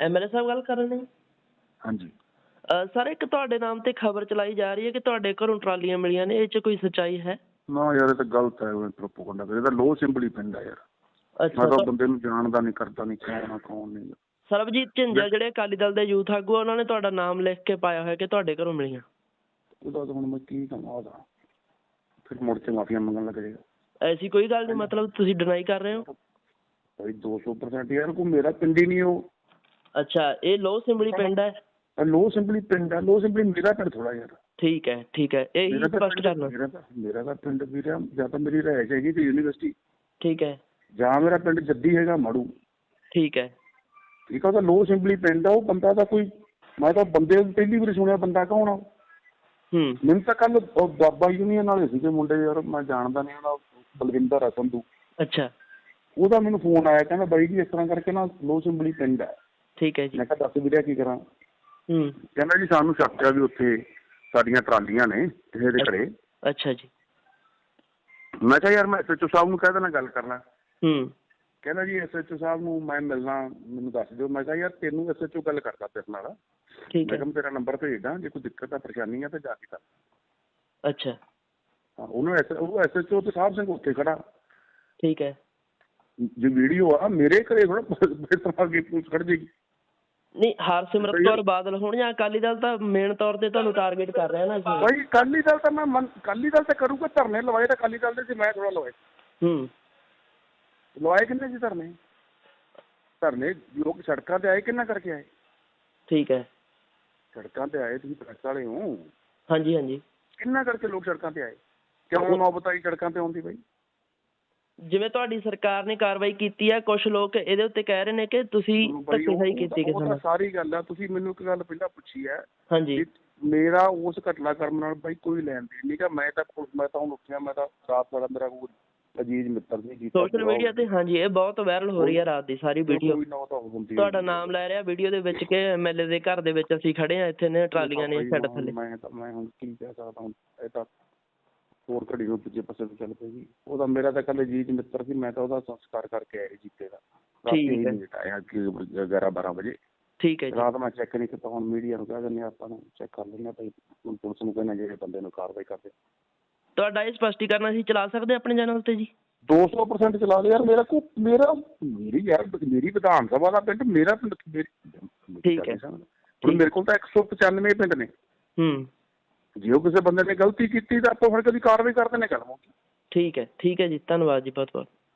MLA ਸਾਹਿਬ ਗੱਲ ਕਰ ਰਹੇ ਨੇ? ਹਾਂਜੀ। ਸਰ ਇੱਕ ਤੁਹਾਡੇ ਨਾਮ ਤੇ ਖਬਰ ਚਲਾਈ ਜਾ ਰਹੀ ਹੈ ਕਿ ਤੁਹਾਡੇ ਘਰੋਂ ਟਰਾਲੀਆਂ ਮਿਲੀਆਂ ਨੇ ਇਹ ਚ ਕੋਈ ਸੱਚਾਈ ਹੈ? ਨਾ ਯਾਰ ਇਹ ਤਾਂ ਗਲਤ ਹੈ ਉਹ ਪ੍ਰੋਪੋਗੰਡਾ ਇਹ ਤਾਂ ਲੋ ਸਿੰਬਲੀ ਪਿੰਡ ਹੈ ਯਾਰ। ਅੱਛਾ ਮੈਂ ਤਾਂ ਬੰਦੇ ਨੂੰ ਜਾਣਦਾ ਨਹੀਂ ਕਰਦਾ ਨਹੀਂ ਕੌਣ ਕੌਣ ਨਹੀਂ। ਸਰਬਜੀਤ ਝਿੰਜਾ ਜਿਹੜੇ ਅਕਾਲੀ ਦਲ ਦੇ ਯੂਥ ਆਗੂ ਉਹਨਾਂ ਨੇ ਤੁਹਾਡਾ ਨਾਮ ਲਿਖ ਕੇ ਪਾਇਆ ਹੋਇਆ ਕਿ ਤੁਹਾਡੇ ਘਰੋਂ ਮਿਲੀਆਂ। ਉਹਦਾ ਤਾਂ ਹੁਣ ਮੈਂ ਕੀ ਕਹਾਂ ਉਹਦਾ। ਫਿਰ ਮੁੜ ਕੇ ਮਾਫੀਆ ਮੰਗਣ ਲੱਗ ਜਾਏਗਾ। ਐਸੀ ਕੋਈ ਗੱਲ ਨਹੀਂ ਮਤਲਬ ਤੁਸੀਂ ਡਿਨਾਈ ਕਰ ਰਹੇ ਹੋ? ਭਾਈ 200% ਯਾਰ ਕੋਈ ਮੇਰਾ ਪਿੰਡ ਹੀ ਨਹੀਂ ਉਹ। ਅੱਛਾ ਇਹ ਲੋ ਸਿੰਬਲੀ ਪਿੰਡ ਹੈ? ਲੋ ਸਿੰਬਲੀ ਪਿੰਡ ਹੈ ਲੋ ਸਿੰਬਲੀ ਮੇਰਾ ਪਿੰਡ ਥੋੜਾ ਯਾਰ। ਠੀਕ ਹੈ ਠੀਕ ਹੈ। ਇਹ ਹੀ ਮੇਰਾ ਤਾਂ ਸਪਸ਼ਟ ਕਰਨਾ। ਮੇਰਾ ਤਾਂ ਮੇਰਾ ਤਾਂ ਪਿੰਡ ਵੀਰਾ ਜਾਂ ਤਾਂ ਮੇਰੀ ਰਹਿ ਹੈਗੀ ਤੇ ਯੂਨੀਵਰਸਿਟੀ ਠੀਕ ਹੈ। ਜਾਂ ਮੇਰਾ ਪਿੰਡ ਜੱਦੀ ਹੈਗਾ ਮਾੜੂ। ਠੀਕ ਹੈ। ਠੀਕ ਆ ਉਹਦਾ ਲੋ ਸਿੰਬਲੀ ਪਿੰਡ ਆ ਉਹ ਬੰਦਾ ਤਾਂ ਕੋਈ ਮੈਂ ਤਾਂ ਬੰਦੇ ਨੂੰ ਪਹਿਲੀ ਵਾਰ ਸੁਣਿਆ ਬੰਦਾ ਕੌਣ ਆ? ਉਹ? ਹੂੰ। ਮੈਨੂੰ ਤਾਂ ਕੱਲ ਬਾਬਾ ਯੂਨੀਅਨ ਵਾਲੇ ਸੀਗੇ ਮੁੰਡੇ ਯਾਰ ਮੈਂ ਜਾਣਦਾ ਨਹੀਂ ਉਹਦਾ ਬਲਵਿੰਦਰ ਆ ਸੰਧੂ। ਅੱਛਾ। ਉਹਦਾ ਮੈਨੂੰ ਫੋਨ ਆਇਆ ਕਹਿੰਦਾ ਬਾਈ ਜੀ ਇਸ ਤਰ੍ਹਾਂ ਕਰਕੇ ਨਾ ਲੋ ਸਿੰਬਲੀ ਪਿੰਡ ਹੈ। ਠੀਕ ਹੈ ਜੀ। ਮੈਂ ਕਿਹਾ ਦੱਸ ਵੀਰੇ ਕੀ ਕਰਾਂ? ਹੂੰ। ਕਹਿੰਦਾ ਜੀ ਸਾਨੂੰ ਸ਼ੱਕ ਆ ਵੀ ਉੱਥੇ ਸਾਡੀਆਂ ਟਰਾਲੀਆਂ ਨੇ ਕਿਸੇ ਦੇ ਘਰੇ ਅੱਛਾ ਜੀ। ਮੈਂ ਕਿਹਾ ਯਾਰ ਮੈਂ ਐਸਐਚਓ ਸਾਹਿਬ ਨੂੰ ਕਹਿ ਦੇਣਾ ਗੱਲ ਕਰਨਾ। ਹੂੰ। ਕਹਿੰਦਾ ਜੀ ਐਸਐਚਓ ਸਾਹਿਬ ਨੂੰ ਮੈਂ ਮਿਲਣਾ ਮੈਨੂੰ ਦੱਸ ਦਿਓ। ਮੈਂ ਕਿਹਾ ਯਾਰ ਤੈਨੂੰ ਐਸਐਚਓ ਗੱਲ ਕਰਦਾ ਤੇਰੇ ਨਾਲ। ਠੀਕ ਹੈ। ਮੈਂ ਤੇਰਾ ਨੰਬਰ ਭੇਜਦਾ ਜੇ ਕੋਈ ਦਿੱਕਤ ਆ ਪਰੇਸ਼ਾਨੀ ਆ ਤਾਂ ਜਾ ਕੇ ਕਰ। ਅੱਛਾ। ਉਹਨੂੰ ਐਸ ਉਹ ਐਸਐਚਓ ਤੇ ਸਾਹਿਬ ਸਿੰਘ ਉੱਥੇ ਖੜਾ। ਠੀਕ ਹੈ। ਜੇ ਵੀਡੀਓ ਆ ਮੇਰੇ ਘਰੇ ਹੁਣ ਤਰ੍ਹਾਂ ਕੀ ਪੁਲਿਸ ਖੜ ਜੇਗੀ ਨਹੀਂ ਹਰਸਿਮਰਤ ਕੌਰ ਬਾਦਲ ਹੋਣ ਜਾਂ ਅਕਾਲੀ ਦਲ ਤਾਂ ਮੇਨ ਤੌਰ ਤੇ ਤੁਹਾਨੂੰ ਟਾਰਗੇਟ ਕਰ ਰਿਹਾ ਨਾ ਜੀ ਭਾਈ ਕਾਲੀ ਦਲ ਤਾਂ ਮੈਂ ਅਕਾਲੀ ਦਲ ਤਾਂ ਕਰੂਗਾ ਧਰਨੇ ਲਵਾਏ ਤਾਂ ਅਕਾਲੀ ਦਲ ਦੇ ਸੀ ਮੈਂ ਥੋੜਾ ਲਵਾਏ ਹੂੰ। ਲਵਾਏ ਕਿੰਨੇ ਸੀ ਧਰਨੇ? ਧਰਨੇ ਲੋਕ ਸੜਕਾਂ ਤੇ ਆਏ ਕਿੰਨਾ ਕਰਕੇ ਆਏ? ਠੀਕ ਹੈ। ਸੜਕਾਂ ਤੇ ਆਏ ਤੁਸੀਂ ਪ੍ਰੈਸ ਵਾਲੇ ਹੋ। ਹਾਂਜੀ ਹਾਂਜੀ। ਕਿੰਨਾ ਕਰਕੇ ਲੋਕ ਸੜਕਾਂ ਤੇ ਆਏ? ਕਿਉਂ ਨੌਬਤ ਆਈ ਸੜਕਾਂ ਤੇ ਆਉਂਦੀ ਬਈ? ਜਿਵੇਂ ਤੁਹਾਡੀ ਸਰਕਾਰ ਨੇ ਕਾਰਵਾਈ ਕੀਤੀ ਹੈ ਕੁਝ ਲੋਕ ਇਹਦੇ ਉੱਤੇ ਕਹਿ ਰਹੇ ਨੇ ਕਿ ਤੁਸੀਂ ਧੱਕੇਸ਼ਾਹੀ ਕੀਤੀ ਕਿਸੇ ਨਾਲ। ਸਾਰੀ ਗੱਲ ਆ ਤੁਸੀਂ ਮੈਨੂੰ ਇੱਕ ਗੱਲ ਪਹਿਲਾਂ ਪੁੱਛੀ ਹੈ ਹਾਂਜੀ। ਮੇਰਾ ਉਸ ਘਟਨਾ ਕਰਮ ਨਾਲ ਬਾਈ ਕੋਈ ਲੈਣ ਦੇਣ ਨਹੀਂ ਕਿ ਮੈਂ ਤਾਂ ਮੈਂ ਤਾਂ ਹੁਣ ਉੱਠਿਆ ਮੈਂ ਤਾਂ ਰਾਤ ਵਾਲਾ ਮੇਰਾ ਕੋਈ ਅਜੀਜ਼ ਮਿੱਤਰ ਸੀ ਕੀਤਾ। ਸੋਸ਼ਲ ਮੀਡੀਆ ਤੇ ਹਾਂਜੀ ਇਹ ਬਹੁਤ ਵਾਇਰਲ ਹੋ ਰਹੀ ਹੈ ਰਾਤ ਦੀ ਸਾਰੀ ਵੀਡੀਓ ਤੁਹਾਡਾ ਨਾਮ ਲੈ ਰਿਹਾ ਵੀਡੀਓ ਦੇ ਵਿੱਚ ਕਿ ਐਮਐਲਏ ਦੇ ਘਰ ਦੇ ਵਿੱਚ ਅਸੀਂ ਖੜੇ ਆ ਇੱਥੇ ਨੇ ਟਰਾਲੀਆਂ ਨੇ ਛੱਡ ਥੱਲੇ। ਮੈਂ ਤਾਂ ਮੈਂ ਹੁਣ ਕੀ ਕਹਿ ਸਕਦਾ ਹੁਣ ਇਹ ਤਾਂ ਹੋਰ ਘੜੀ ਨੂੰ ਦੂਜੇ ਪਾਸੇ ਨੂੰ ਚੱਲ ਪਈ। ਉਹਦਾ ਮੇਰਾ ਤਾਂ ਕੱਲ ਅਜੀਜ਼ ਮਿੱਤਰ ਸੀ ਮੈਂ ਤਾਂ ਉਹਦਾ ਸੰਸਕਾਰ ਕਰਕੇ ਆਇਆ ਜੀਤੇ ਦਾ। ਠੀਕ ਹੈ। ਹੀ ਆਇਆ ਕਿ 11 12 ਵਜੇ। ਠੀਕ ਹੈ ਜੀ। ਰਾਤ ਮੈਂ ਚੈੱਕ ਨਹੀਂ ਕੀਤਾ ਹੁਣ ਮੀਡੀਆ ਨੂੰ ਕਹਿ ਦਿੰਦੇ ਆਪਾਂ ਨੂੰ ਚੈੱਕ ਕਰ ਲੈਂਦੇ ਹਾਂ ਭਾਈ ਹੁਣ ਪੁਲਿਸ ਨੂੰ ਕਹਿੰਦੇ ਜਿਹੜੇ ਬੰਦੇ ਨੂੰ ਕਾਰਵਾਈ ਕਰਦੇ ਤੁਹਾਡਾ ਇਹ ਸਪਸ਼ਟੀਕਰਨ ਅਸੀਂ ਚਲਾ ਸਕਦੇ ਆਪਣੇ ਚੈਨਲ ਤੇ ਜੀ? 200% ਚਲਾ ਲਿਆ ਯਾਰ ਮੇਰਾ ਕੋ ਮੇਰਾ ਮੇਰੀ ਯਾਰ ਮੇਰੀ ਵਿਧਾਨ ਸਭਾ ਦਾ ਪਿੰਡ ਮੇਰਾ ਪਿੰਡ ਮੇਰੀ ਠੀਕ ਹੈ। ਹੁਣ ਮੇਰੇ ਕੋਲ ਤਾਂ 195 ਪਿੰਡ ਨੇ। ਹੂੰ। ਜੇ ਉਹ ਕਿਸੇ ਬੰਦੇ ਨੇ ਗਲਤੀ ਕੀਤੀ ਤਾਂ ਆਪਾਂ ਫਿਰ ਕਦੀ ਕਾਰਵਾਈ ਕਰਦੇ ਨੇ ਕਦਮ ਠੀਕ ਹੈ ਠੀਕ ਹੈ ਜੀ, ਧੰਨਵਾਦ ਜੀ ਬਹੁਤ ਬਹੁਤ।